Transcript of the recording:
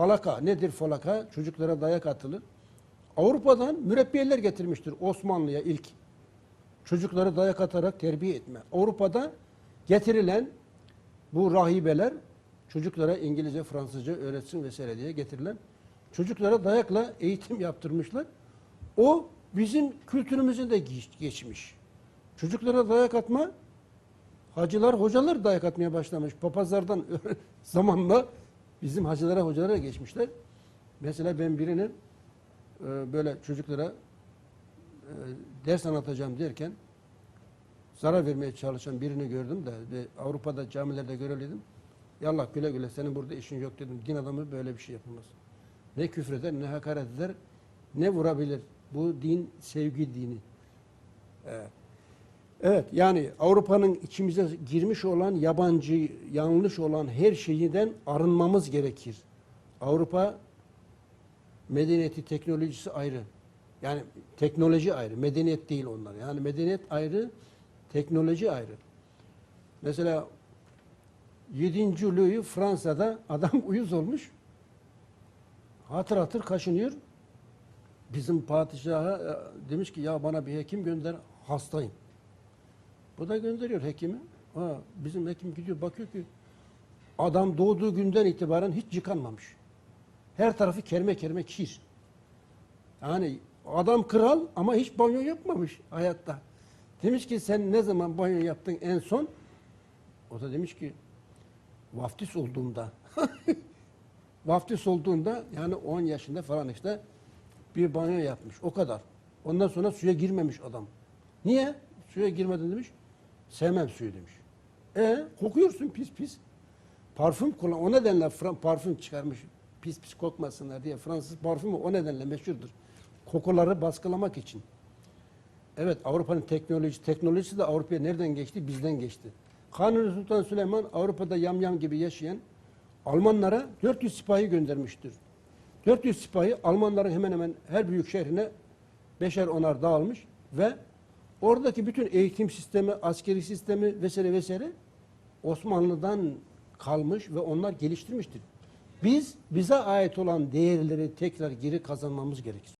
falaka nedir falaka? Çocuklara dayak atılır. Avrupa'dan mürebbiyeler getirmiştir Osmanlı'ya ilk. Çocuklara dayak atarak terbiye etme. Avrupa'da getirilen bu rahibeler çocuklara İngilizce, Fransızca öğretsin vesaire diye getirilen çocuklara dayakla eğitim yaptırmışlar. O bizim kültürümüzün de geç- geçmiş. Çocuklara dayak atma hacılar, hocalar dayak atmaya başlamış. Papazlardan zamanla bizim hacılara, hocalara geçmişler. Mesela ben birinin e, böyle çocuklara e, ders anlatacağım derken zarar vermeye çalışan birini gördüm de ve Avrupa'da camilerde göreliydim. Yallah güle güle senin burada işin yok dedim. Din adamı böyle bir şey yapılmaz. Ne küfreder ne hakaret eder ne vurabilir. Bu din sevgi dini. Evet. Evet yani Avrupa'nın içimize girmiş olan yabancı, yanlış olan her şeyden arınmamız gerekir. Avrupa medeniyeti, teknolojisi ayrı. Yani teknoloji ayrı, medeniyet değil onlar. Yani medeniyet ayrı, teknoloji ayrı. Mesela 7. Louis Fransa'da adam uyuz olmuş. Hatır hatır kaşınıyor. Bizim padişaha e, demiş ki ya bana bir hekim gönder hastayım. Bu da gönderiyor hekimi. Ha, bizim hekim gidiyor bakıyor ki adam doğduğu günden itibaren hiç yıkanmamış. Her tarafı kerme kerme kir. Yani adam kral ama hiç banyo yapmamış hayatta. Demiş ki sen ne zaman banyo yaptın en son? O da demiş ki vaftiz olduğumda. vaftiz olduğunda yani 10 yaşında falan işte bir banyo yapmış. O kadar. Ondan sonra suya girmemiş adam. Niye? Suya girmedin demiş. Sevmem suyu demiş. E kokuyorsun pis pis. Parfüm kullan. O nedenle Fra- parfüm çıkarmış. Pis pis kokmasınlar diye. Fransız parfümü o nedenle meşhurdur. Kokuları baskılamak için. Evet Avrupa'nın teknolojisi, teknolojisi de Avrupa'ya nereden geçti? Bizden geçti. Kanuni Sultan Süleyman Avrupa'da yamyam gibi yaşayan Almanlara 400 sipahi göndermiştir. 400 sipahi Almanların hemen hemen her büyük şehrine beşer onar dağılmış ve oradaki bütün eğitim sistemi, askeri sistemi vesaire vesaire Osmanlı'dan kalmış ve onlar geliştirmiştir. Biz bize ait olan değerleri tekrar geri kazanmamız gerekir.